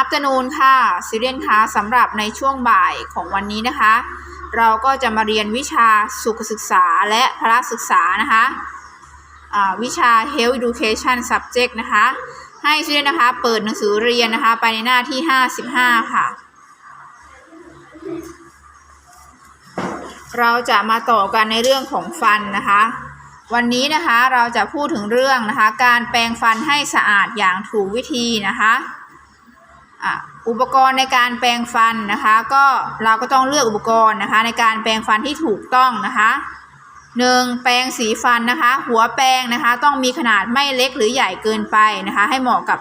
afternoon ค่ะซิเรียนคะสำหรับในช่วงบ่ายของวันนี้นะคะ เราก็จะมาเรียนวิชาสุขศึกษาและพละศึกษานะคะวิชา health education subject นะคะ ให้ซิเรียนนะคะ เปิดหนังสือเรียนนะคะ ไปในหน้าที่ 55 ค่ะ เราจะมาต่อกันในเรื่องของฟันนะคะ วันนี้นะคะเราจะพูดถึงเรื่องนะคะ การแปรงฟันให้สะอาดอย่างถูกวิธีนะคะ อุปกรณ์ในการแปรงฟันนะคะ ก็เราก็ต้องเลือกอุปกรณ์นะคะ ในการแปรงฟันที่ถูกต้องนะคะหนึ่งแปรงสีฟันนะคะ หัวแปรงนะคะ ต้องมีขนาดไม่เล็กหรือใหญ่เกินไปนะคะ ให้เหมาะกับ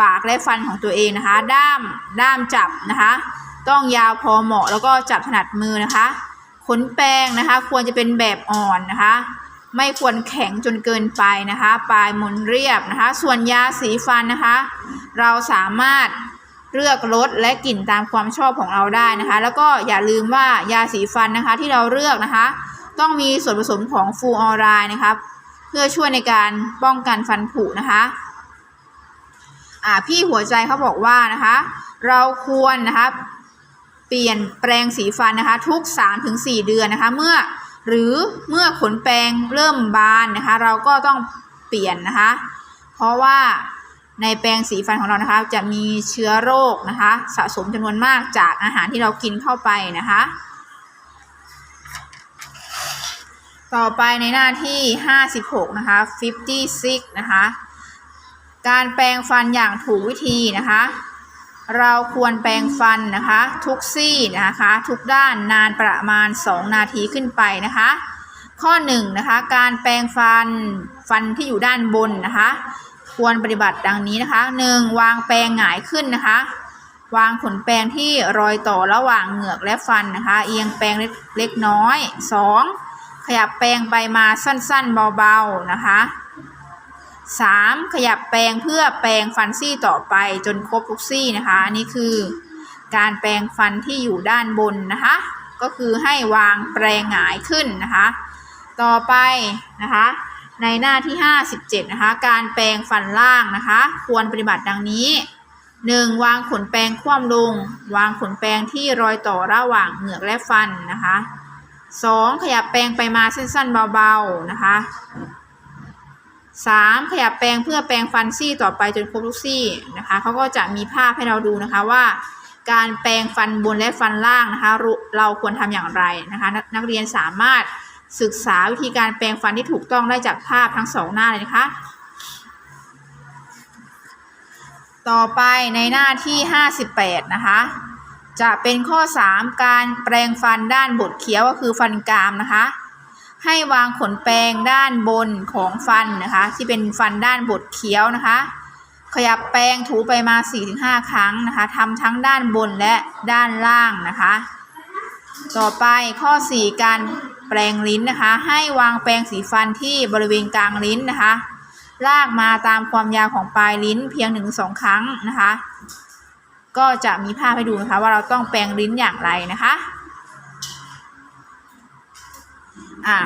ปากและฟันของตัวเองนะคะ ด้ามด้ามจับนะคะ ต้องยาวพอเหมาะแล้วก็จับถนัดมือนะคะ ขนแปรงนะคะ ควรจะเป็นแบบอ่อนนะคะ ไม่ควรแข็งจนเกินไปนะคะ ปลายมนเรียบนะคะ ส่วนยาสีฟันนะคะ เราสามารถเลือกรสและกลิ่นตามความชอบของเราได้นะคะ แล้วก็อย่าลืมว่ายาสีฟันนะคะที่เราเลือกนะคะ ต้องมีส่วนผสมของฟูออไรด์นะคะเพื่อช่วยในการป้องกันฟันผุนะคะอ่าพี่หัวใจเขาบอกว่านะคะ เราควรนะคะเปลี่ยนแปลงสีฟันนะคะ ทุก 3-4 เดือนนะคะ เมื่อ หรือเมื่อขนแปรงเริ่มบานนะคะ เราก็ต้องเปลี่ยนนะคะ เพราะว่าในแปรงสีฟันของเรานะคะ จะมีเชื้อโรคนะคะ สะสมจำนวนมากจากอาหารที่เรากินเข้าไปนะคะ ต่อไปในหน้าที่ 56 นะคะ 56 นะคะ การแปรงฟันอย่างถูกวิธีนะคะ เราควรแปรงฟันนะคะ ทุกซี่นะคะ ทุกด้านนานประมาณ 2 นาทีขึ้นไปนะคะ ข้อ1นะคะการแปรงฟันฟันที่อยู่ด้านบนนะคะ ควรปฏิบัติดังนี้นะคะ 1. วางแปรงหงายขึ้นนะคะ วางขนแปรงที่รอยต่อระหว่างเหงือกและฟันนะคะ เอียงแปรงเล็กน้อย 2. ขยับแปรงไปมาสั้นๆเบาๆนะคะ 3. ขยับแปรงเพื่อแปรงฟันซี่ต่อไปจนครบทุกซี่นะคะอันนี้คือ การแปรงฟันที่อยู่ด้านบนนะคะ ก็คือให้วางแปรงหงายขึ้นนะคะ ต่อไปนะคะ ในหน้าที่ 57 นะคะ การแปรงฟันล่างนะคะ ควรปฏิบัติดังนี้ 1. วางขนแปรงคว่ำลง วางขนแปรงที่รอยต่อระหว่างเหงือกและฟันนะคะ 2. ขยับแปรงไปมาสั้นๆเบาๆนะคะ 3. ขยับแปรงเพื่อแปรงฟันซี่ต่อไปจนครบทุกซี่นะคะเขาก็จะมีภาพให้เราดูนะคะว่า การแปรงฟันบนและฟันล่างนะคะเราควรทำอย่างไรนะคะนนักเรียนสามารถศึกษาวิธีการแปรงฟันที่ถูกต้องได้จากภาพทั้งสองหน้าเลยนะคะ ต่อไปในหน้าที่ 58 นะคะ จะเป็นข้อ 3 การแปรงฟันด้านบดเคี้ยวก็คือฟันกรามนะคะ ให้วางขนแปรงด้านบนของฟันนะคะ ที่เป็นฟันด้านบดเคี้ยวนะคะ ขยับแปรงถูไปมา 4-5 ครั้งนะคะทำทั้งด้านบนและด้านล่างนะคะ ต่อไปข้อ 4 การแปรงลิ้นนะคะ ให้วางแปรงสีฟันที่บริเวณกลางลิ้นนะคะ ลากมาตามความยาวของปลายลิ้นเพียงหนึ่งสองครั้งนะคะ ก็จะมีภาพให้ดูนะคะว่าเราต้องแปรงลิ้นอย่างไรนะคะ อะ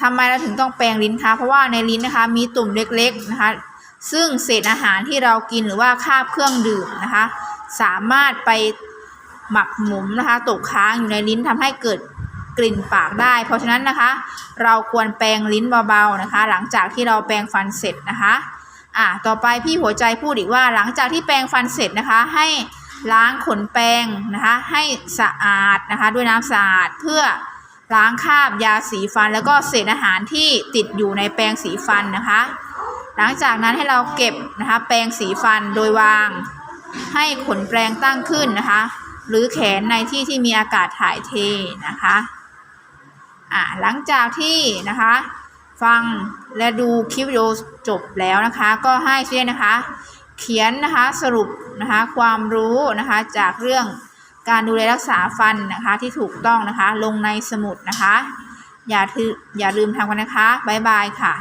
ทำไมเราถึงต้องแปรงลิ้นคะเพราะว่าในลิ้นนะคะมีตุ่มเล็กๆนะคะ ซึ่งเศษอาหารที่เรากินหรือว่าคาบเครื่องดื่มนะคะ สามารถไปหมักหมมนะคะตกค้างอยู่ในลิ้นทำให้เกิดกลิ่นปากได้ เพราะฉะนั้นนะคะ เราควรแปรงลิ้นเบาๆนะคะ หลังจากที่เราแปรงฟันเสร็จนะคะอะต่อไปพี่หัวใจพูดอีกว่าหลังจากที่แปรงฟันเสร็จนะคะ ให้ล้างขนแปรงนะคะ ให้สะอาดนะคะ ด้วยน้ำสะอาดเพื่อ ล้างคราบยาสีฟัน แล้วก็เศษอาหารที่ติดอยู่ในแปรงสีฟันนะคะ หลังจากนั้นให้เราเก็บนะคะแปรงสีฟันโดยวาง ให้ขนแปรงตั้งขึ้นนะคะ หรือแขนในที่ที่มีอากาศถ่ายเทนะคะอ่าหลังจากที่นะคะฟังและดูคลิปวิดีโอจบแล้วนะคะ ก็ให้เช่นนะคะ เขียนนะคะสรุปนะคะความรู้นะคะจากเรื่อง การดูแลรักษาฟันนะคะที่ถูกต้องนะคะ ลงในสมุดนะคะ อย่าถืออย่าลืมทำกันนะคะ บ๊ายบายค่ะ